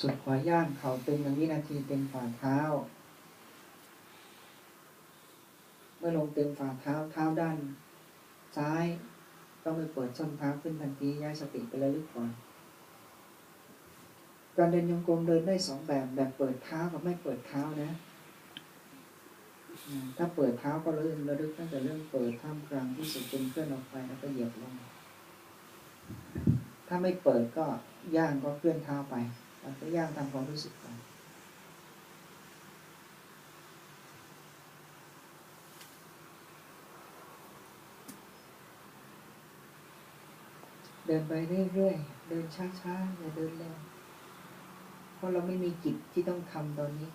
สุดขวาย่างเข่าตึงหนึ่งวินาทีเต็มฝ่าเท้า เมื่อลงเต็มฝ่าเท้าเท้าด้าน ซ้ายต้องไปเปิดส้นเท้าขึ้นทันทีย้ายสติไประลึกก่อน การเดินยงกลมเดินได้สองแบบแบบเปิดเท้ากับไม่เปิดเท้านะ ถ้าเปิดเท้าก็เริ่มระลึกตั้งแต่เริ่มเปิดท่ามกลางที่สุดจนเคลื่อนออกไปแล้วก็เหยียบลง ถ้าไม่เปิดก็ย่างก็เคลื่อนเท้าไป แล้วก็ย่างตามความรู้สึกไปเดินไปเรื่อยๆ เดินช้าๆ อย่าเดินเร็ว เพราะเราไม่มีกิจที่ต้องทำตอนนี้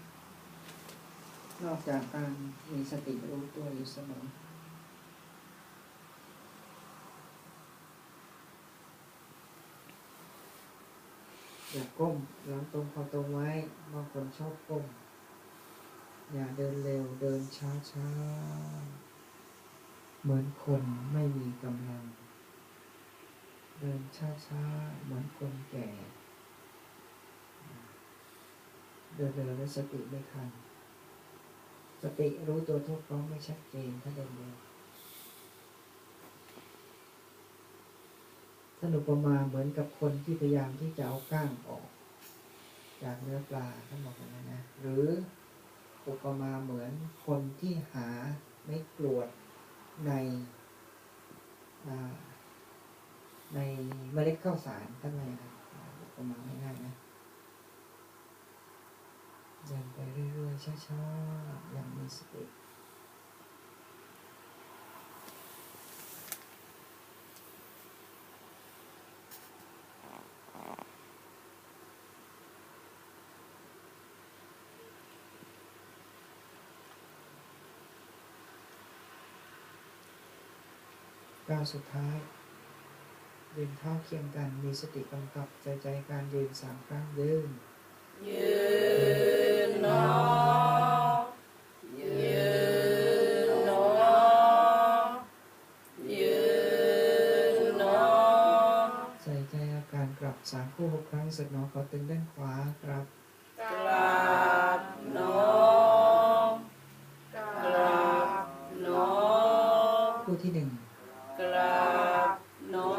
นอกจากการมีสติรู้ตัวอยู่เสมอ อย่าก้มหลังตรงคอตรงไว้บางคนชอบก้ม อย่าเดินเร็วเดินช้าช้าเหมือนคนไม่มีกำลัง เดินช้าช้าเหมือนคนแก่ เดินเร็วแล้วสติไม่ทัน สติรู้ตัวทุกข์ร้องไม่ชัดเจนถ้าเดินเร็ว ท่านอุปมาเหมือนกับคนที่พยายามที่จะเอาก้างออก จากเนื้อปลาท่านบอกอย่างนั้นนะหรืออุปมาเหมือนคนที่หาไม่กรวดในในเมล็ดข้าวสารท่านว่าอย่างนั้นอุปมาง่ายๆนะเดินไปเรื่อยๆช้าๆอย่างมีสติ ก้าวสุดท้ายยืนเท้าเคียงกันมีสติกำกับใจใจการยืนสามครั้งยืนยืนหนอยืนหนอยืนหนอใส่ใจอาการกลับสามคู่หกครั้งสึกหนอขอตึงด้านขวากลับกราบหนอกราบหนอคู่ที่หนึ่งก ราบหนอ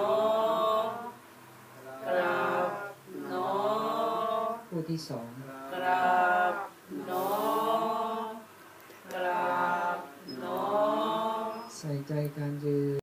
กราบหนอคู่ที่สองกราบหนอกราบหนอใส่ใจการยืน